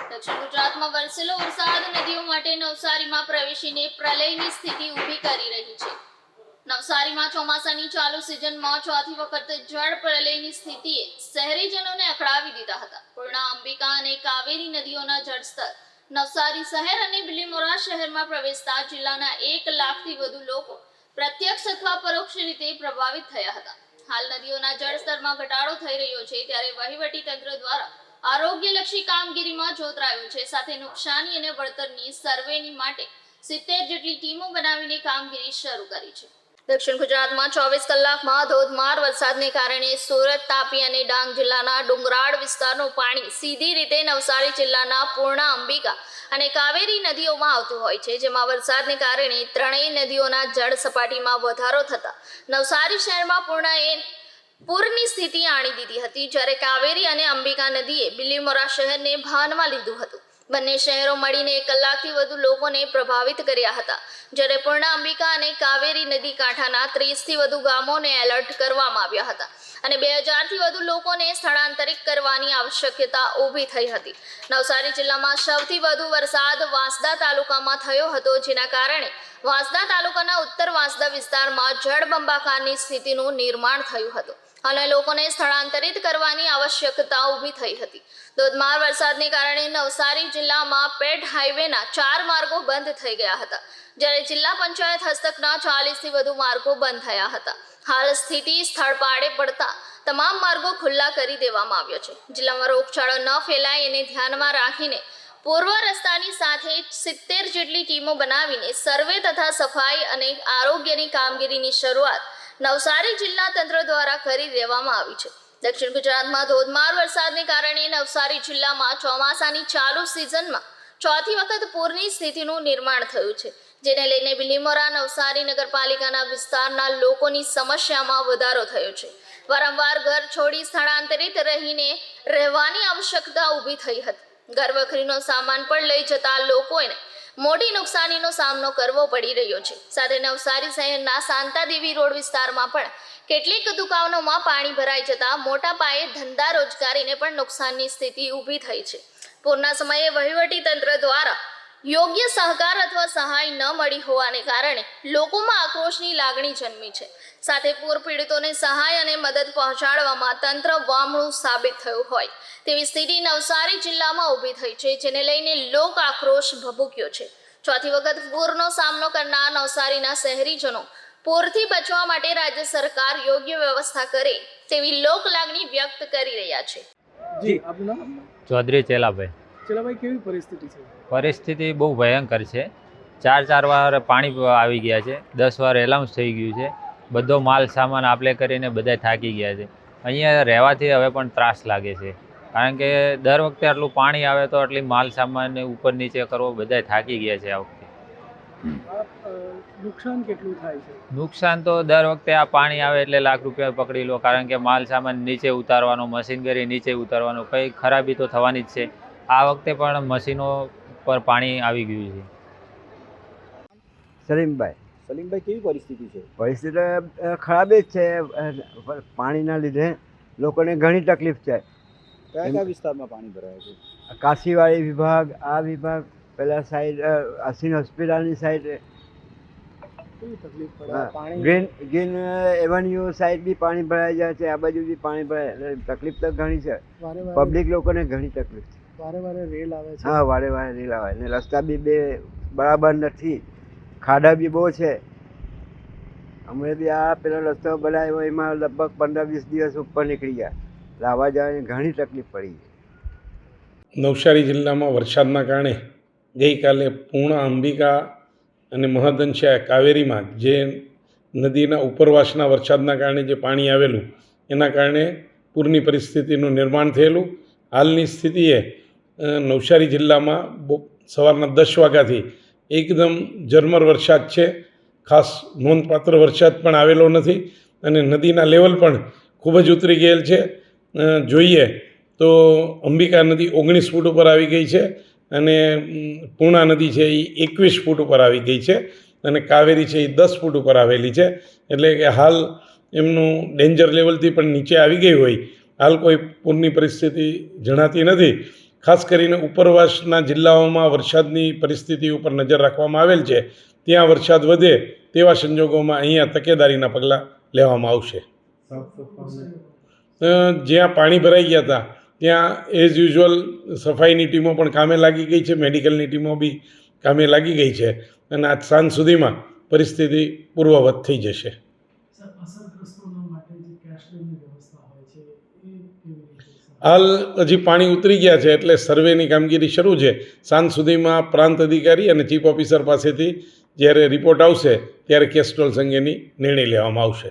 દક્ષિણ ગુજરાતમાં વરસેલો વરસાદ નદીઓ માટે નવસારીમાં પ્રવેશીને પ્રલયની સ્થિતિ ઊભી કરી રહી છે. નવસારીમાં ચોમાસાની ચાલુ સિઝનમાં ચોથી વખત જળ પ્રલયની સ્થિતિએ શહેરીજનોને અકળાવી દીધા હતા. પૂર્ણા, અંબિકા અને કાવેરી નદીઓના જળસ્તર નવસારી શહેર અને બિલીમોરા શહેરમાં પ્રવેશતા જિલ્લાના એક લાખથી વધુ લોકો પ્રત્યક્ષ અથવા પરોક્ષ રીતે પ્રભાવિત થયા હતા. હાલ નદીઓના જળસ્તરમાં ઘટાડો થઈ રહ્યો છે ત્યારે વહીવટી તંત્ર દ્વારા આરોગ્યલક્ષી કામગીરીમાં જોતરાયું છે. સાથે નુકસાની અને વળતરની સર્વેની માટે સિત્તેર જેટલી ટીમો બનાવીને કામગીરી શરૂ કરી છે. દક્ષિણ ગુજરાતમાં ચોવીસ કલાકમાં ધોધમાર વરસાદને કારણે સુરત, તાપી અને ડાંગ જિલ્લાના ડુંગરાળ વિસ્તારનું પાણી સીધી રીતે નવસારી જિલ્લાના પૂર્ણા અંબિકા અને કાવેરી નદીઓમાં આવતું હોય છે. જેમાં વરસાદને કારણે ત્રણેય નદીઓના જળ સપાટીમાં વધારો થતા નવસારી શહેરમાં પૂર્ણાએ પૂરની સ્થિતિ આણી દીધી હતી. જ્યારે કાવેરી અને અંબિકા નદીએ બિલીમોરા શહેરને ભાનમાં લીધું હતું. બંને શહેરો મળીને એક કલાકથી વધુ લોકોને પ્રભાવિત કર્યા હતા. જ્યારે પૂર્ણા અંબિકા અને કાવેરી નદી કાંઠાના ત્રીસથી વધુ ગામોને એલર્ટ કરવામાં આવ્યા હતા અને બે હજારથી વધુ લોકોને સ્થળાંતરિત કરવાની આવશ્યકતા ઊભી થઈ હતી. નવસારી જિલ્લામાં સૌથી વધુ વરસાદ વાંસદા તાલુકામાં થયો હતો, જેના કારણે વાંસદા તાલુકાના ઉત્તર વાંસદા વિસ્તારમાં જળબંબાકારની સ્થિતિનું નિર્માણ થયું હતું. અને લોકોને સ્થળાંતરિત કરવાની આવશ્યકતા ઊભી થઈ હતી. ધોધમાર વરસાદને કારણે નવસારી જિલ્લામાં પેટ હાઈવેના ચાર માર્ગો બંધ થઈ ગયા હતા, જ્યારે જિલ્લા પંચાયત હસ્તકના ચાલીસથી વધુ માર્ગો બંધ થયા હતા. હાલ સ્થિતિ સ્થળ પાડે પડતા તમામ માર્ગો ખુલ્લા કરી દેવામાં આવ્યો છે. જિલ્લામાં રોગચાળો ન ફેલાય એને ધ્યાનમાં રાખીને પૂર્વ રસ્તાની સાથે સિત્તેર જેટલી ટીમો બનાવીને સર્વે તથા સફાઈ અને આરોગ્યની કામગીરીની શરૂઆત નવસારી જિલ્લા તંત્ર દ્વારા કરી દેવામાં આવી છે. દક્ષિણ ગુજરાતમાં ધોધમાર વરસાદને કારણે નવસારી જિલ્લામાં ચોમાસાની ચાલુ સિઝનમાં ચોથી વખત પૂરની સ્થિતિનું નિર્માણ થયું છે, જેને લઈને બિલીમોરા નવસારી નગરપાલિકાના વિસ્તારના લોકોની સમસ્યામાં વધારો થયો છે. વારંવાર ઘર છોડી સ્થળાંતરિત રહીને રહેવાની આવશ્યકતા ઊભી થઈ હતી. ઘર વખરીનો સામાન પણ લઈ જતા લોકોને મોટી નુકસાનીનો સામનો કરવો પડી રહ્યો છે. સાથે નવસારી શહેરના શાંતાદેવી રોડ વિસ્તારમાં પણ કેટલીક દુકાનોમાં પાણી ભરાઈ જતા મોટા પાયે ધંધા રોજગારીને પણ નુકસાનની સ્થિતિ ઊભી થઈ છે. પૂરના સમયે વહીવટી તંત્ર દ્વારા યોગ્ય સહકાર અથવા સહાય ન મળી હોવાને કારણે લોકોમાં આક્રોશની લાગણી જન્મી છે. સાથે પૂર પીડિતોને સહાય અને મદદ પહોંચાડવામાં તંત્ર વામણું સાબિત થયું હોય. તેવી સ્થિતિ નવસારી જિલ્લામાં ઊભી થઈ છે જેને લઈને લોક આક્રોશ ભભૂક્યો છે. ચોથી વખત પૂરનો સામનો કરનાર નવસારીના શહેરીજનો પૂરથી બચવા માટે રાજ્ય સરકાર યોગ્ય વ્યવસ્થા કરે તેવી લોક લાગણી વ્યક્ત કરી રહ્યા છે. જી. ચૌધરી ચેલાભાઈ. ચલાભાઈ કેવી પરિસ્થિતિ છે? પરિસ્થિતિ બહુ ભયંકર છે. ચાર ચાર વાર પાણી આવી ગયા છે. દસ વાર એલાઉન્સ થઈ ગયું છે. બધો માલ સામાન આપલે કરીને બધા થાકી ગયા છે. અહીંયા રહેવાથી હવે પણ ત્રાસ લાગે છે. કારણ કે દર વખતે આટલું પાણી આવે તો આટલી માલ સામાન ઉપર નીચે કરવો બધા થાકી ગયા છે આ વખતે. નુકસાન કેટલું થાય છે? નુકસાન તો દર વખતે આ પાણી આવે એટલે લાખ રૂપિયા પકડી લો. કારણ કે માલ સામાન નીચે ઉતારવાનો મશીન કરી નીચે ઉતારવાનો કંઈ ખરાબી તો થવાની જ છે. આ વખતે પણ મશીનો પર પાણી આવી ગયું છે. સલીમભાઈ. સલીમભાઈ કેવી પરિસ્થિતિ છે? પરિસ્થિતિ ખરાબ જ છે. પાણીના લીધે લોકોને ઘણી તકલીફ છે. કયા કયા વિસ્તારમાં પાણી ભરાય છે? કાશીવાડી વિભાગ આ વિભાગ પેલા સાઈડ અસીન હોસ્પિટલની side. Green green avenue side બી પાણી ભરાઈ જાય છે. આ બાજુ બી પાણી ભરાય. તકલીફ તો ઘણી છે. પબ્લિક લોકોને ઘણી તકલીફ છે. વારે વારે રેલ આવે છે? હા વારે વારે રેલ આવે ને રસ્તા બી બે બરાબર નથી. ખાડા બી બહુ છે. અમે બી આ પેલો રસ્તો બનાવ્યો એમાં લગભગ પંદર વીસ દિવસ ઉપર નીકળી ગયા. લાવવા જવાની ઘણી તકલીફ પડી નવસારી જિલ્લામાં વરસાદના કારણે ગઈકાલે પૂર્ણ અંબિકા અને મહદંશા કાવેરીમાં જે નદીના ઉપરવાસના વરસાદના કારણે જે પાણી આવેલું એના કારણે પૂરની પરિસ્થિતિનું નિર્માણ થયેલું. હાલની સ્થિતિએ નવસારી જિલ્લામાં બહુ સવારના દસ વાગ્યાથી એકદમ ઝરમર વરસાદ છે. ખાસ નોંધપાત્ર વરસાદ પણ આવેલો નથી અને નદીના લેવલ પણ ખૂબ જ ઉતરી ગયેલ છે. જોઈએ તો અંબિકા નદી ઓગણીસ ફૂટ ઉપર આવી ગઈ છે અને પૂર્ણા નદી છે એ એકવીસ ફૂટ ઉપર આવી ગઈ છે અને કાવેરી છે એ દસ ફૂટ ઉપર આવેલી છે. એટલે કે હાલ એમનું ડેન્જર લેવલથી પણ નીચે આવી ગઈ હોય. હાલ કોઈ પૂરની પરિસ્થિતિ જણાતી નથી. ખાસ કરીને ઉપરવાસના જિલ્લાઓમાં વરસાદની પરિસ્થિતિ ઉપર નજર રાખવામાં આવેલ છે. ત્યાં વરસાદ વધે તેવા સંજોગોમાં અહીંયા તકેદારીના પગલાં લેવામાં આવશે. જ્યાં પાણી ભરાઈ ગયા હતા, ત્યાં એઝ યુઝ્યુઅલ સફાઈની ટીમો પણ કામે લાગી ગઈ છે, મેડિકલની ટીમો બી કામે લાગી ગઈ છે. અને આજ સાંજ સુધીમાં પરિસ્થિતિ પૂર્વવત થઈ જશે સર અસરગ્રસ્તોના માટે જે કેશલેસની વ્યવસ્થા હોય છે એ કેવી રીતે છે? હાલ હજી પાણી ઉતરી ગયા છે એટલે સર્વેની કામગીરી શરૂ છે. સાંજ સુધીમાં પ્રાંત અધિકારી અને ચીફ ઓફિસર પાસેથી જ્યારે રિપોર્ટ આવશે ત્યારે કેસ્ટ્રોલ્સ અંગેની નિર્ણય લેવામાં આવશે.